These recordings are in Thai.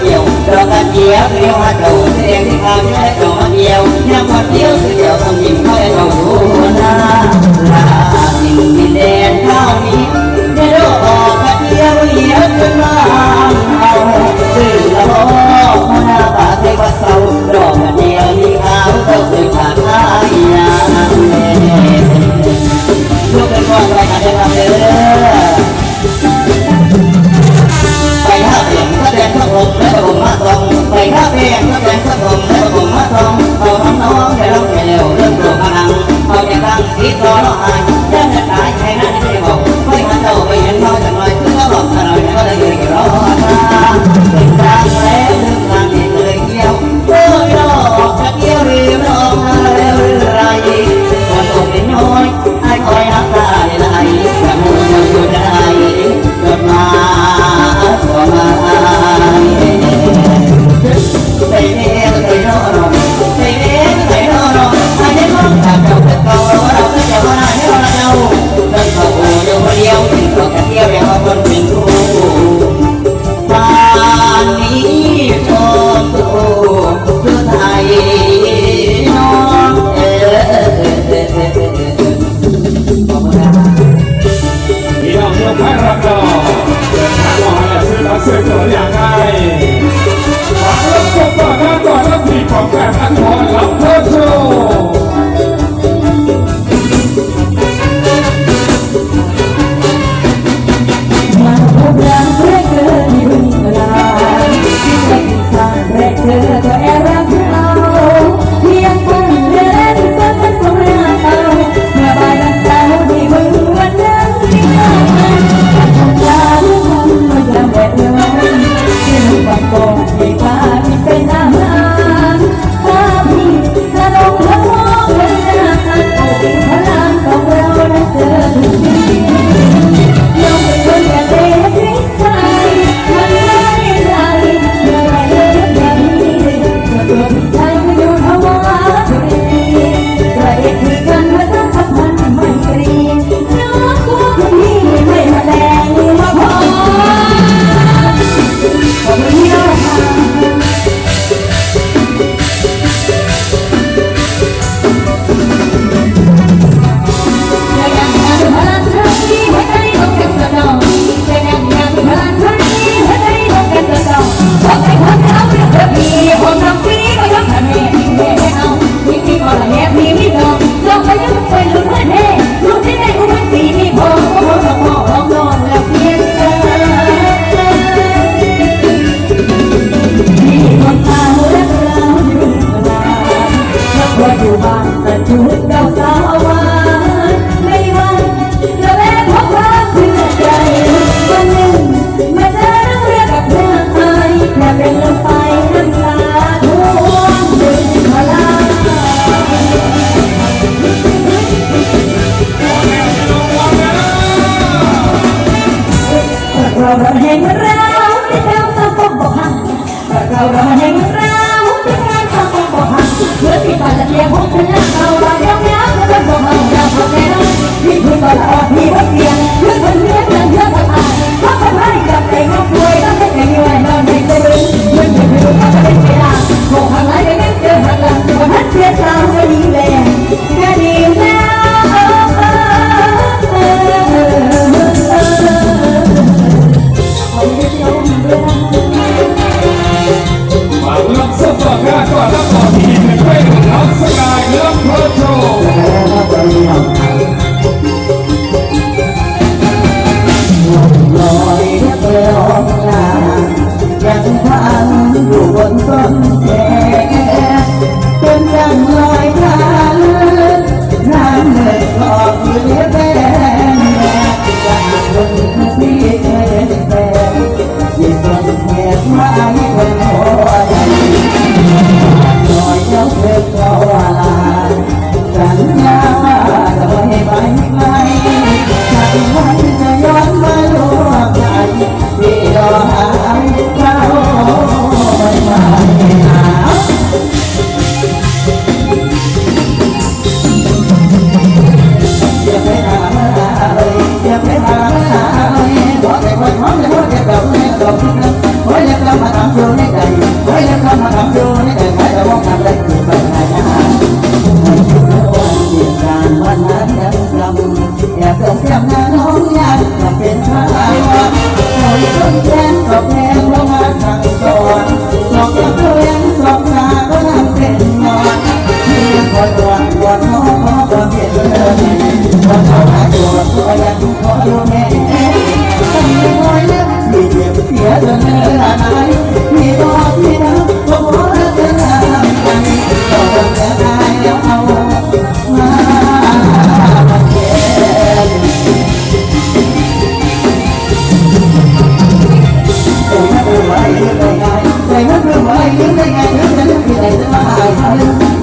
เดียวดอกกระเจี๊ยบเรียกว่าโดดเสียงที่ทำให้โดดเดียวน้ำพอเดียวคืเดียวต้องยิ้มให้เราดูนา อย่าเพิ่งจำหน้าน้องยากอย่าเป็นพระลาหน่อยต้อแก้มตอแพงเพราะมาทางตอนสองกับเพื่อนสองขาก็ทำเป็นนอนเพียงพอดวนกอดน้องขอความเห็นเลยพอเข้าหาตัวตัวยังขอดูแม่ต้องมีน้อยเล็บมีเจ็บเสียจนเนื่อหายมีบอที่น้ำก็ขอเธอทำไปต้องแย้ม นึกได้ไงนึกจะนึกผิดแต่นึกว่าตาย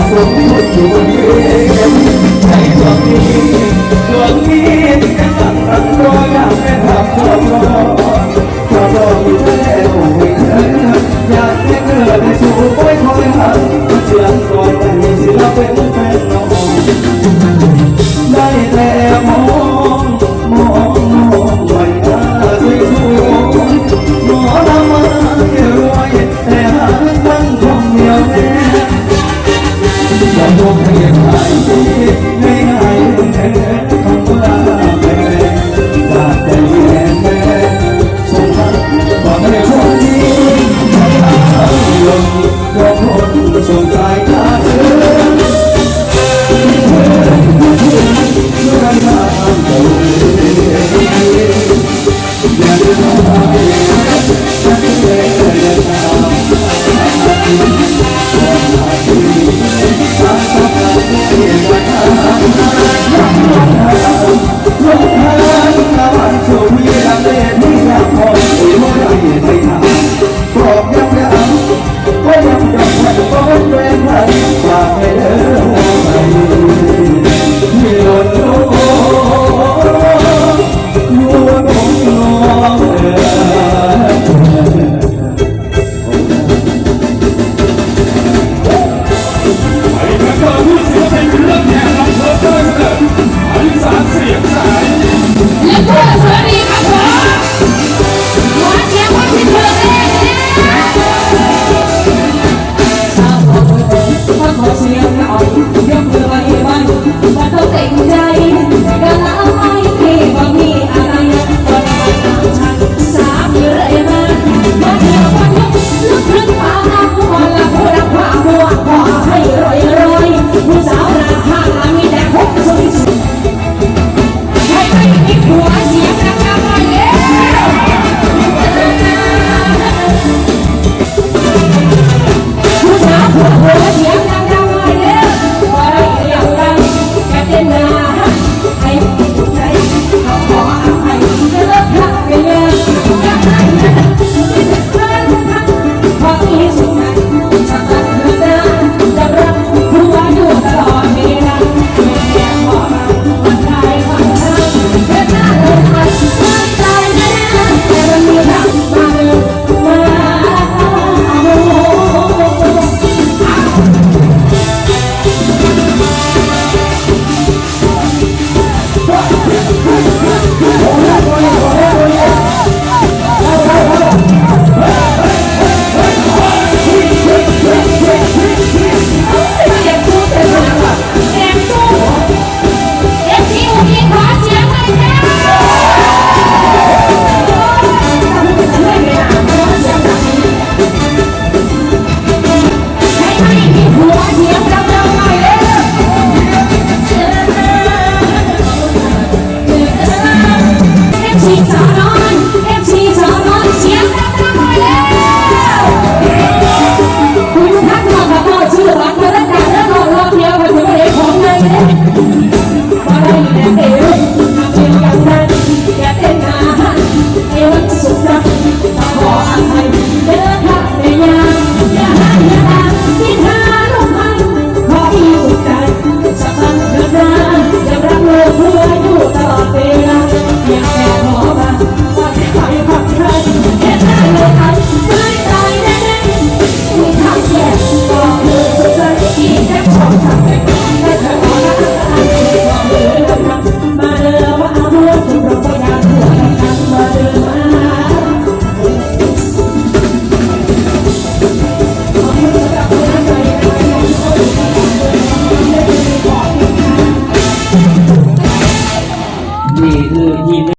แล้วก็ส